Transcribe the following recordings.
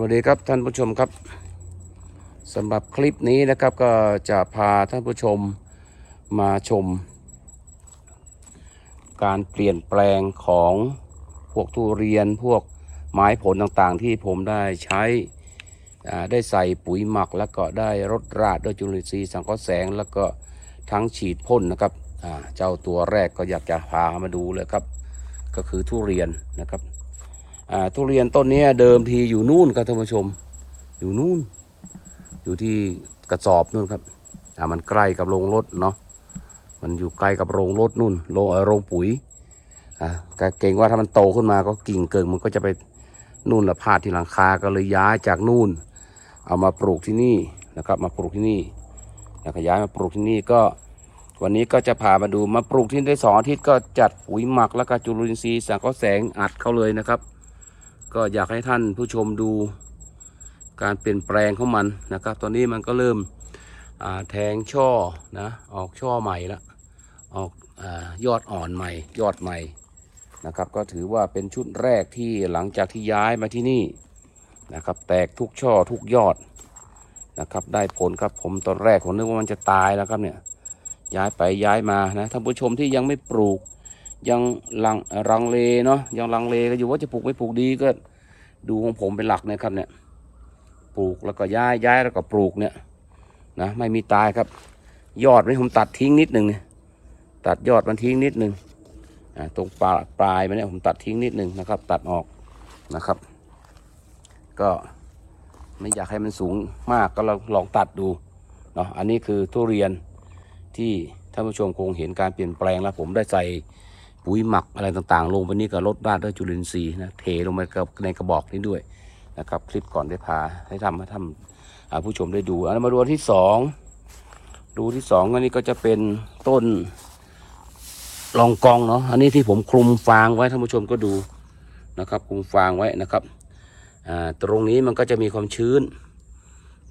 วัสดีครับท่านผู้ชมครับสำหรับคลิปนี้นะครับก็จะพาท่านผู้ชมมาชม การเปลี่ยนแปลงของพวกทุเรียนพวกไม้ผลต่างๆ ที่ผมได้ใช้ได้ใส่ปุ๋ยหมักแล้วก็ได้รดราดด้วยจุลินทรีย์สังเคราะห์แสง แล้วก็ทั้งฉีดพ่นนะครับเจ้าตัวแรกก็อยากจะพามาดูเลยครับ ก็คือทุเรียนนะครับ ทุเรียนต้นนี้เดิมทีอยู่นู่นครับท่านผู้ชม อยู่นู่น อยู่ที่กระสอบนู่นครับอ่มันใกล้กับโรงรถเนาะมันอยู่ใกล้กับโรงรถนู่นโรงโรงปุ๋ยอ่าก็เก่งว่าถ้ามันโตขึ้นมาก็กิ่งเกิงมันก็จะไปนู่นละพาดที่หลังคาก็เลยย้ายจากนู่น เอามาปลูกที่นี่นะครับ มาปลูกที่นี่แล้วก็ย้ายมาปลูกที่นี่ก็ วันนี้ก็จะพามาดูมาปลูกที่นี่ได้สองอาทิตย์ก็จัดปุ๋ยหมักแล้วก็จุลินทรีย์สังเคราะห์แสงอัดเข้าเลยนะครับ ก็อยากให้ท่านผู้ชมดูการเปลี่ยนแปลงของมันนะครับ ตอนนี้มันก็เริ่มแทงช่อนะออกช่อใหม่ละออกอยอดอ่อนใหม่ ยอดใหม่นะครับ ก็ถือว่าเป็นชุดแรกที่หลังจากที่ย้ายมาที่นี่นะครับ แตกทุกช่อทุกยอดนะครับ ได้ผลครับผมตอนแรกผมนึกว่ามันจะตายแล้วครับเนี่ยย้ายไปย้ายมานะท่านผู้ชมที่ยังไม่ปลูก ยังลังรังเลเนาะยังลังเลก็อยู่ว่าจะปลูกไม่ปลูกดีก็ดูของผมเป็นหลักนะครับเนี่ยปลูกแล้วก็ย้ายย้ายแล้วก็ปลูกเนี่ยนะไม่มีตายครับ ยอดนี่ผมตัดทิ้งนิดหนึ่งตัดยอดมันทิ้งนิดหนึ่งตรงปลายปลายมันเนี่ยผมตัดทิ้งนิดหนึ่งนะครับ ตัดออกนะครับ ก็ไม่อยากให้มันสูงมากก็ลองลองตัดดูเนาะอันนี้คือทุเรียนที่ท่านผู้ชมคงเห็นการเปลี่ยนแปลงแล้วผมได้ใส่ ปุ๋ยหมักอะไรต่างๆ ลงไปนี้ก็ลดราดด้วยจุลินทรีย์นะเทลงไปในกระบอกนี้ด้วยนะครับ คลิปก่อนได้พาให้ทำให้ทำผู้ชมได้ดูอันมาดูที่สองดูที่สองอันนี้ก็จะเป็นต้นลองกองเนาะอันนี้ที่ผมคลุมฟางไว้ท่านผู้ชมก็ดูนะครับคลุมฟางไว้นะครับตรงนี้มันก็จะมีความชื้น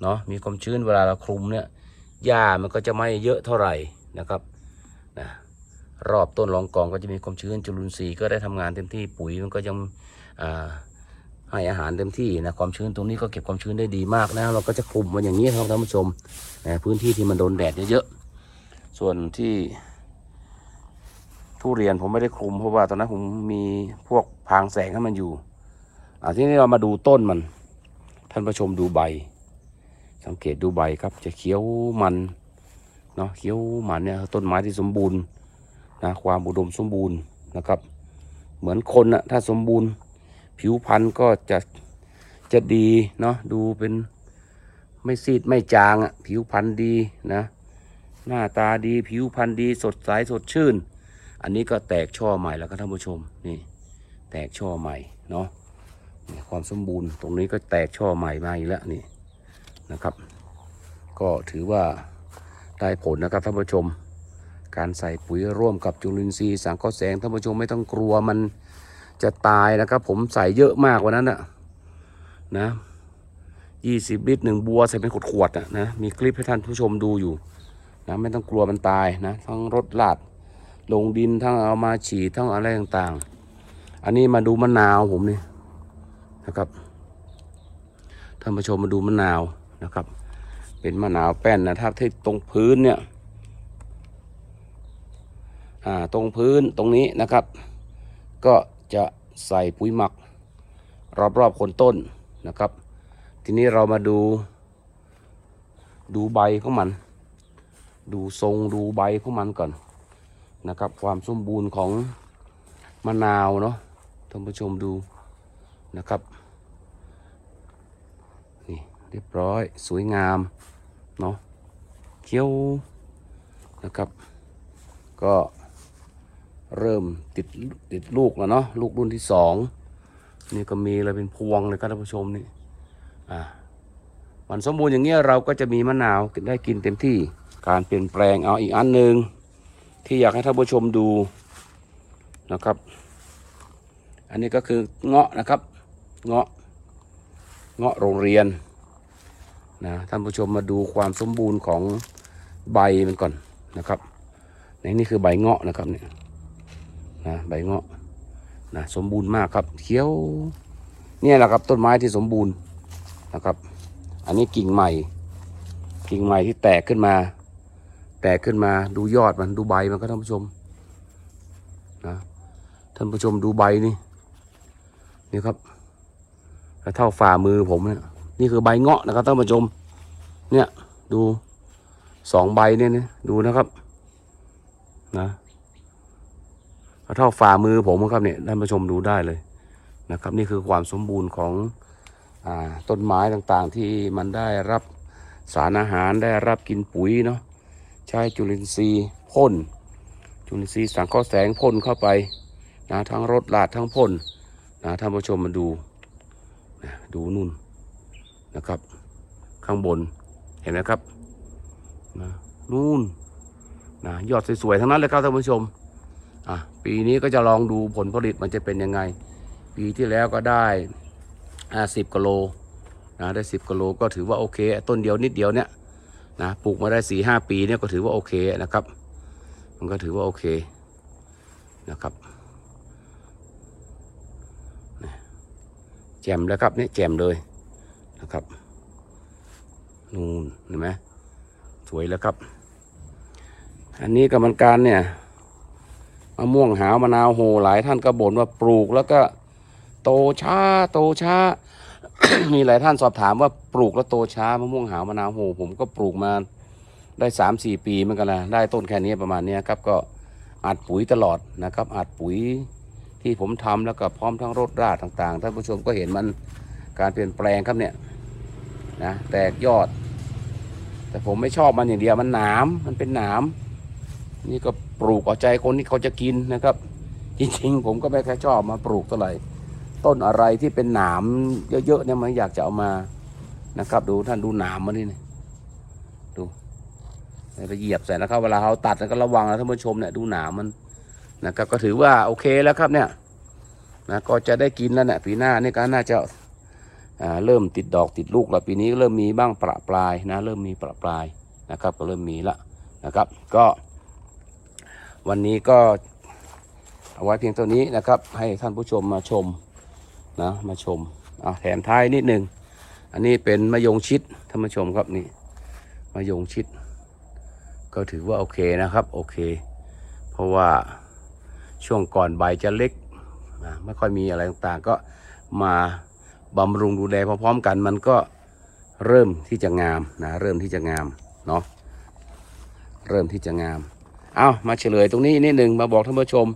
เนาะมีความชื้นเวลาเราคลุมเนี่ยหญ้ามันก็จะไม่เยอะเท่าไหร่นะครับนะ รอบต้นรองกองก็จะมีความชื้นจุลินทรีย์ก็ได้ทำงานเต็มที่ปุ๋ยมันก็ยังให้อาหารเต็มที่นะความชื้นตรงนี้ก็เก็บความชื้นได้ดีมากนะเราก็จะคลุมมันอย่างนี้ครับท่านผู้ชมนะพื้นที่ที่มันโดนแดดเยอะๆส่วนที่ทุเรียนผมไม่ได้คลุมเพราะว่าตอนนั้นผมมีพวกพรางแสงให้มันอยู่อ่าทีนี้เรามาดูต้นมัน ท่านผู้ชมดูใบ สังเกตดูใบครับจะเขียวมันเนาะเขียวมันเนี่ยต้นไม้ที่สมบูรณ์ นะความอุดมสมบูรณ์นะครับ เหมือนคนนะถ้าสมบูรณ์ ผิวพรรณก็จะจะดีเนาะดูเป็นไม่ซีดไม่จางอะผิวพรรณดีนะ หน้าตาดีผิวพรรณดีสดใสสดชื่น อันนี้ก็แตกช่อใหม่แล้วครับท่านผู้ชมนี่แตกช่อใหม่เนาะความสมบูรณ์ตรงนี้ก็แตกช่อใหม่มาอีกแล้วนี่นะครับ ก็ถือว่าได้ผลนะครับท่านผู้ชม การใส่ปุ๋ยร่วมกับจุลินทรีย์สังเคราะห์แสงท่านผู้ชมไม่ต้องกลัวมันจะตายนะครับ ผมใส่เยอะมากกว่านั้นนะนะยี่สิบลิตรหนึ่งบัวใส่เป็นขวดๆอะนะมีคลิปให้ท่านผู้ชมดูอยู่นะไม่ต้องกลัวมันตายนะทั้งรถลาดลงดินทั้งเอามาฉีดทั้งอะไรต่างๆ อันนี้มาดูมะนาวผมนี่นะครับท่านผู้ชมมาดูมะนาวนะครับ เป็นมะนาวแป้นนะถ้าที่ตรงพื้นเนี่ย ตรงพื้นตรงนี้นะครับ ก็จะใส่ปุ๋ยหมัก รอบๆคนต้นนะครับ ทีนี้เรามาดูดูใบของมัน ดูทรงดูใบของมันก่อนนะครับ ความสมบูรณ์ของมะนาวเนาะท่านผู้ชมดูนะครับนี่เรียบร้อยสวยงามเนาะเขียวนะครับ ก็ เริ่มติดติดลูกแล้วเนาะลูกรุ่นที่สองนี่ก็มีอะไรเป็นพวงเลยครับท่านผู้ชมนี่อ่ามันสมบูรณ์อย่างเงี้ยเราก็จะมีมะนาวได้กินเต็มที่การเปลี่ยนแปลงเอาอีกอันหนึ่งที่อยากให้ท่านผู้ชมดูนะครับ อันนี้ก็คือเงาะนะครับ เงาะเงาะโรงเรียนนะท่านผู้ชมมาดูความสมบูรณ์ของใบมันก่อนนะครับในนี่คือใบเงาะนะครับเนี่ย นะใบเงาะนะสมบูรณ์มากครับ เขียวเนี่ยแหละครับต้นไม้ที่สมบูรณ์นะครับ อันนี้กิ่งใหม่ กิ่งใหม่ที่แตกขึ้นมา แตกขึ้นมาดูยอดมันดูใบมันก็ท่านผู้ชมนะท่านผู้ชมดูใบนี่นี่ครับแล้วเท่าฝ่ามือผมเนี่ยนี่คือใบเงาะนะครับท่านผู้ชม เนี่ยดูสองใบเนี่ยนะดูนะครับนะ เท่าฝ่ามือผมครับเนี่ยท่านผู้ชมดูได้เลยนะครับ นี่คือความสมบูรณ์ของอต้นไม้ต่างๆ ที่มันได้รับสารอาหารได้รับกินปุ๋ยเนาะใช้จุลินทรีย์พ่น จุลินทรีย์สังเคราะห์แสงพ่นเข้าไปนะทั้งรดลาดทั้งพ่นนะท่านผู้ชมมาดูนะดูนู่นนะครับ ข้างบนเห็นไหมครับนะนู่นนะยอดสวยๆทั้งนั้นเลยครับท่านผู้ชม อะปีนี้ก็จะลองดูผลผลิตมันจะเป็นยังไง ปีที่แล้วก็ได้อ่าสิบกิโลนะได้สิบกิโลก็ถือว่าโอเค ต้นเดียวนิดเดียวเนี่ยนะปลูกมาได้สี่ห้าปีเนี่ยก็ถือว่าโอเคนะครับ มันก็ถือว่าโอเคนะครับแจ่มแล้วครับเนี่ยแจ่มเลยนะครับนูนเห็นไหมสวยแล้วครับ อันนี้กรรมการเนี่ย มะม่วงหาวมะนาวโหหลายท่านก็บ่นว่าปลูกแล้วก็โตช้าโตช้า มีหลายท่านสอบถามว่าปลูกแล้วโตช้ามะม่วงหาวมะนาวโหผมก็ปลูกมาได้สามสี่ปีเหมือนกันนะได้ต้นแค่นี้ประมาณนี้ครับก็อัดปุ๋ยตลอดนะครับอัดปุ๋ยที่ผมทำแล้วก็พร้อมทั้งรดราดต่างๆท่านผู้ชมก็เห็นมันการเปลี่ยนแปลงครับเนี่ยนะแตกยอด แต่ผมไม่ชอบมันอย่างเดียวมันหนามมันเป็นหนาม นี่ก็ปลูกเอาใจคนที่เขาจะกินนะครับ จริงๆ ผมก็ไม่ค่อยชอบมาปลูกเท่าไหร่ต้นอะไรที่เป็นหนามเยอะๆเนี่ยมันอยากจะเอามานะครับ ดูท่านดูหนามมันนี่นะดูไปเหยียบใส่นะครับ เวลาเขาตัดก็ระวังนะท่านผู้ชมเนี่ยดูหนามมันนะครับ ก็ถือว่าโอเคแล้วครับเนี่ยนะก็จะได้กินแล้วเนี่ยปีหน้านี่ก็น่าจะเริ่มติดดอกติดลูกแล้วปีนี้เริ่มมีบ้างประปรายนะ เริ่มมีประปรายนะครับ ก็เริ่มมีละนะครับ ก็ วันนี้ก็เอาไว้เพียงเท่านี้นะครับ ให้ท่านผู้ชมมาชมนะมาชมอ่าแถมท้ายนิดหนึ่งอันนี้เป็นมะยงชิดท่านผู้ชมครับนี่มะยงชิด ก็ถือว่าโอเคนะครับโอเค เพราะว่าช่วงก่อนใบจะเล็กนะไม่ค่อยมีอะไรต่างๆ ก็มาบำรุงดูแลพร้อมๆกันมันก็เริ่มที่จะงามนะเริ่มที่จะงามเนาะเริ่มที่จะงาม เอามาเฉลยตรงนี้นิดหนึ่งมาบอกท่านผู้ชม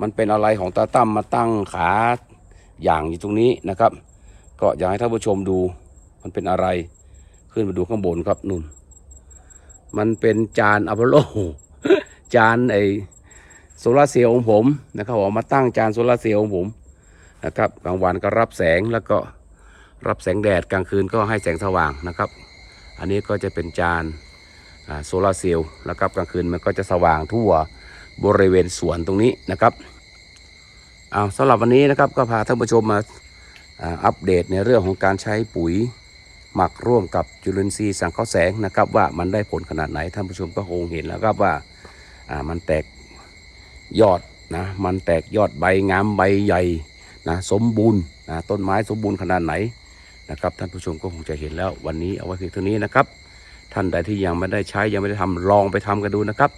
มันเป็นอะไรของตาตั้มมาตั้งขาอย่างอยู่ตรงนี้นะครับ ก็อยากให้ท่านผู้ชมดู มันเป็นอะไร ขึ้นมาดูข้างบนครับนุ่น มันเป็นจานอพอลโล จานไอโซลาร์เซลล์ของผมนะครับเอามาตั้งจานโซลาร์เซลล์ของผมนะครับกลางวันก็รับแสงแล้วก็รับแสงแดดกลางคืนก็ให้แสงสว่างนะครับ อันนี้ก็จะเป็นจาน โซลาร์เซลล์แล้วครับกลางคืนมันก็จะสว่างทั่วบริเวณสวนตรงนี้นะครับเอาสำหรับวันนี้นะครับก็พาท่านผู้ชมมาอัปเดตในเรื่องของการใช้ปุ๋ยหมักร่วมกับจุลินทรีย์สังเคราะห์แสงนะครับ ว่ามันได้ผลขนาดไหนท่านผู้ชมก็คงเห็นแล้วครับว่าอ่ามันแตกยอดนะมันแตกยอดใบงามใบใหญ่นะสมบูรณ์นะต้นไม้สมบูรณ์ขนาดไหนนะครับท่านผู้ชมก็คงจะเห็นแล้ววันนี้เอาไว้เพียงเท่านี้นะครับ ท่านใดที่ยังไม่ได้ใช้ยังไม่ได้ทำลองไปทำกันดูนะครับ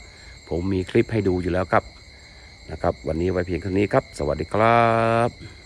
ผมมีคลิปให้ดูอยู่แล้วครับนะครับ วันนี้ไว้เพียงเท่านี้ครับ สวัสดีครับ